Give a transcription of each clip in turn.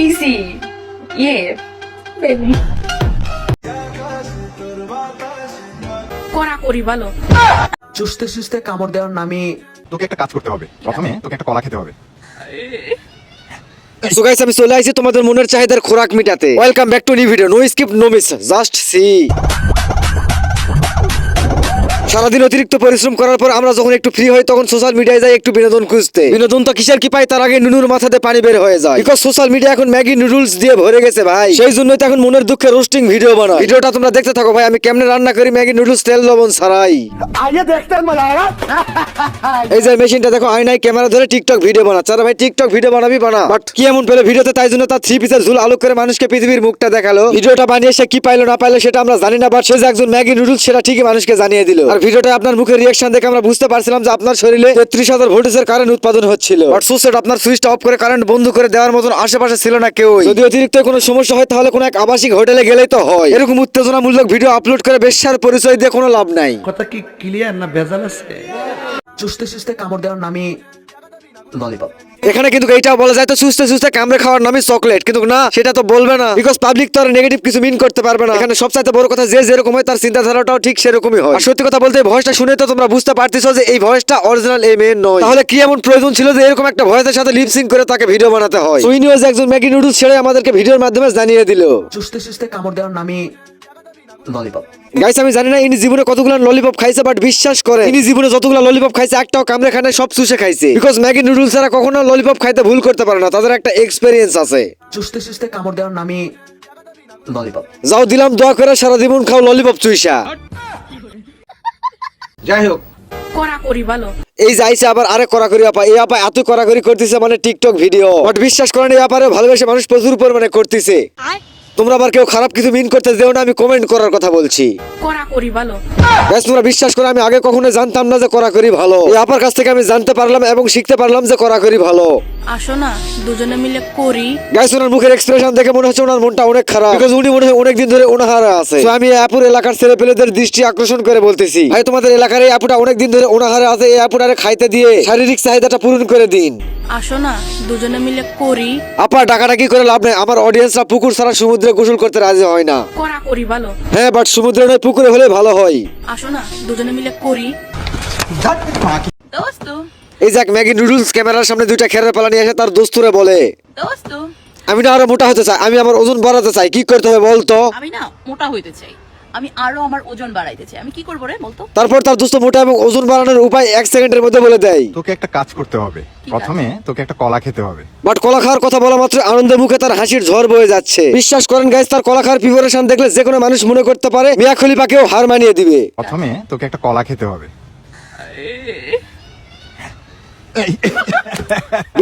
Easy ইয়ে বেগুন করা করি ভালো চুষতে চুষতে কামড় দেওয়ার নামে তোকে একটা কাজ করতে হবে। প্রথমে তোকে একটা কলা খেতে হবে। সো গাইস আমি চলে আসছি তোমাদের মনের চাহিদার খোরাক মিটাতে। Welcome back to new video no skip no miss just see সারাদিন অতিরিক্ত পরিশ্রম করার পর আমরা যখন একটু ফ্রি হই তখন সোশ্যাল মিডিয়ায় যাই একটু বিনোদন খুঁজতে। বিনোদন তো কিসের কি পাই তার আগে নুনুর মাথাতে পানি বের হয়ে যায়। বিকজ সোশ্যাল মিডিয়া এখন ম্যাগি নুডলস দিয়ে ভরে গেছে ভাই। সেই জন্যই তো এখন মনের দুঃখে রোস্টিং ভিডিও বানাই। ভিডিওটা তোমরা দেখতে থাকো ভাই আমি কেমনে রান্না করি ম্যাগি নুডলস তেল লবণ ছাড়াই। এই যে মেশিনটা দেখো আয়নায় ক্যামেরা ধরে টিকটক ভিডিও বানাচ্ছে আরে ভাই টিকটক ভিডিও বানাবি বানা। বাট কি এমন পেল ভিডিওতে তাই জন্য তার থ্রি পিসের ঝুল আলোক করে মানুষকে পৃথিবীর মুখটা দেখাল। ভিডিওটা বানিয়ে সে কি পাইলো না পাইলো সেটা আমরা জানি না বাট সে যে একজন ম্যাগি নুডলস সেটা ঠিকই মানুষকে জানিয়ে দিল। আর ভিডিওটা আপনার মুখের রিয়াকশন দেখে আমরা বুঝতে পারছিলাম যে আপনার শরীরে তেত্রিশ হাজার ভোল্টেজের কারেন্ট উৎপাদন হচ্ছিল। বাট সুসেট আপনার সুইচটা অফ করে কারেন্ট বন্ধ করে দেওয়ার মতন আশেপাশে ছিল না কেউ যদি অতিরিক্ত কোনো সমস্যা হয় তাহলে কোনো এক আবাসিক হোটেলে গেলেই তো হয়। এরকম উত্তেজনামূলক ভিডিও আপলোড করে বেশ্যার পরিচয় দিয়ে কোনো লাভ নাই। কথা কি ক্লিয়ার না ভেজাল আছে? চুষতে চুষতে কামড় দেওয়ার নামে ললিপপ এখানে কিন্তু এইটাও বলা যায় তো সুস্থ সুস্থে কামড়ে খাওয়ার নামই চকলেট কিন্তু না, সেটা তো বলবে না। বিকজ পাবলিক তো আর নেগেটিভ কিছু মিন করতে পারবে না। এখানে সবচাইতে বড় কথা যে যেরকম হয় তার চিন্তাধারাটাও ঠিক সেরকমই হয়। আর সত্যি কথা বলতে এই ভয়েসটা শুনে তো তোমরা বুঝতে পারতেছো যে এই ভয়েসটা অরিজিনাল এই মেয়ের নয়। তাহলে কি এমন প্রয়োজন ছিল যে এরকম একটা ভয়েসের সাথে লিপসিং করে তাকে ভিডিও বানাতে হয়? সুই নিউজ একজন ম্যাগি নুডলস ছেড়ে আমাদেরকে ভিডিওর মাধ্যমে জানিয়ে দিল। চুষতে চুষতে কামড় দেওয়ার নামে ললিপপ। গাইস আমি জানি না ইনি জীবনে কতগুলো ললিপপ খাইছে বাট বিশ্বাস করে ইনি জীবনে যতগুলো ললিপপ খাইছে একটাও কামড়ে খানে সব চুষে খাইছে। বিকজ ম্যাগি নুডলস এরা কখনো ললিপপ খাইতে ভুল করতে পারে না তাদের একটা এক্সপেরিয়েন্স আছে। চুষতে চুষতে কামড় দেওয়ার নামে ললিপপ। যাও দিলাম দোয়া করে সারা জীবন খাও ললিপপ চুইসা। যাই হোক। করা করি ভালো এই যে আইসে আবার আরে করাকরি আপা এই আপা এত করাকরি করতেছে মানে টিকটক ভিডিও বাট বিশ্বাস করেন এই আপারে ভালোবেসে মানুষ প্রচুর পরিমাণে করতেছে। তোমরা আবার কেউ খারাপ কিছু মিন করতে দেও না আমি কমেন্ট করার কথা বলছি। করা করি ভালো ব্যাস তোমরা বিশ্বাস করে আমি আগে কখনো জানতাম না যে করা করি ভালো। এই আপার কাছ থেকে আমি জানতে পারলাম এবং শিখতে পারলাম যে করাকরি ভালো। আসো না দুজনে মিলে করি। গাইস ওনার মুখের এক্সপ্রেশন দেখে মনে হচ্ছে ওনার মনটা অনেক খারাপ। বিকজ উনি মনে হয় অনেক দিন ধরে ওনাহারা আছে। So আমি আপুর এলাকার ছেলেপেলেদের দৃষ্টি আকর্ষণ করে বলতেছি। ভাই তোমাদের এলাকার এই আপুটা অনেক দিন ধরে ওনাহারা আছে এই আপুটারে খাইতে দিয়ে শারীরিক চাহিদাটা পূরণ করে দিন। আসো না দুজনে মিলে করি। আপা ডাকাডাকি করে লাভ নেই? আমার অডিয়েন্সরা পুকুর ছাড়া সমুদ্রে গোসল করতে রাজি হয় না। করা করি ভালো হ্যাঁ বাট সমুদ্রে নয় পুকুরে হলে ভালো হয়। আসো না দুজনে মিলে করি। দোস্ত। এই যাক ম্যাগি নুডলস ক্যামেরার সামনে দুইটা খেরের পালা নিয়ে এসে তার দোস্তুরে বলে। দোস্ত। আমি না আরও মোটা হতে চাই আমি আমার ওজন বাড়াতে চাই কি করতে হবে বলতো? আমি না মোটা হইতে চাই। আমি আরও আমার ওজন বাড়াইতে চাই। আমি কি করব রে বলতো? তারপর তার দুস্থ মোটা এবং ওজন বাড়ানোর উপায় এক সেকেন্ডের মধ্যে বলে দেয়। তোকে একটা কাজ করতে হবে। প্রথমে তোকে একটা কলা খেতে হবে। বাট কলা খাওয়ার কথা বলা মাত্র আনন্দের মুখে তার হাসির ঝড় বয়ে যাচ্ছে। বিশ্বাস করেন গাইস তার কলা খাওয়ার প্রিপারেশন দেখলে যে কোনো মানুষ মনে করতে পারে মিয়া খলিফাকেও হার মানিয়ে দিবে। প্রথমে তোকে একটা কলা খেতে হবে।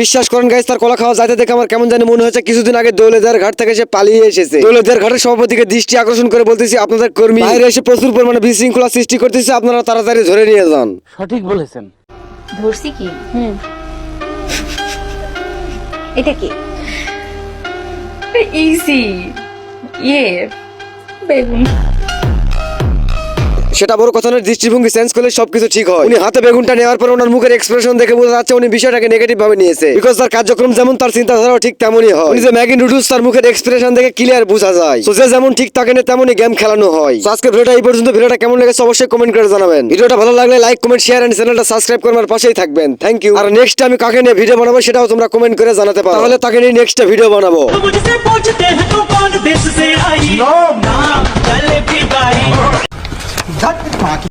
বিশ্বাস করেন গাইস তার কলা খাওয়া যাইতে দেখে আমার কেমন জানি মনে হচ্ছে কিছুদিন আগে দৌলতদার ঘাট থেকে সে পালিয়ে এসেছে। দৌলতদার ঘাটের সভাপতিকে দৃষ্টি আকর্ষণ করে বলতেছি আপনাদের কর্মী বাইরে এসে প্রচুর পরিমাণে বিশৃঙ্খলা সৃষ্টি করতেছে আপনারা তাড়াতাড়ি ধরে নিয়ে যান। সঠিক বলেছেন। ধরছি কি? হুম। এটা কি? ইজি ইয়ে বেগুন। সেটা বড় কথা নয় দৃষ্টিভঙ্গি চেঞ্জ করলে সবকিছু ঠিক হয়। উনি হাতে বেগুনটা নেওয়ার পর ওনার মুখের এক্সপ্রেশন দেখে বোঝা যাচ্ছে উনি বিষয়টাকে নেগেটিভ ভাবে নিয়েছে। বিকজ তার কার্যক্রম যেমন তার চিন্তাধারাও ঠিক তেমনই হয়। উনি যে ম্যাগি নুডলস তার মুখের এক্সপ্রেশন দেখে ক্লিয়ার বোঝা যায়। তো যে যেমন ঠিক থাকে না তেমনই গেম খেলানো হয়। তো আজকে ভিডিওটা এই পর্যন্ত। ভিডিওটা কেমন লেগেছে অবশ্যই কমেন্ট করে জানাবেন। ভিডিওটা ভালো লাগলে লাইক কমেন্ট শেয়ার এন্ড চ্যানেলটা সাবস্ক্রাইব করার পাশেই থাকবেন। থ্যাংক ইউ আর নেক্সট আমি কাকে নিয়ে ভিডিও বানাবো সেটাও তোমরা কমেন্ট করে জানাতে পারো। তাহলে তাকে নিয়ে নেক্সট ভিডিও বানাবো। Cut the talking.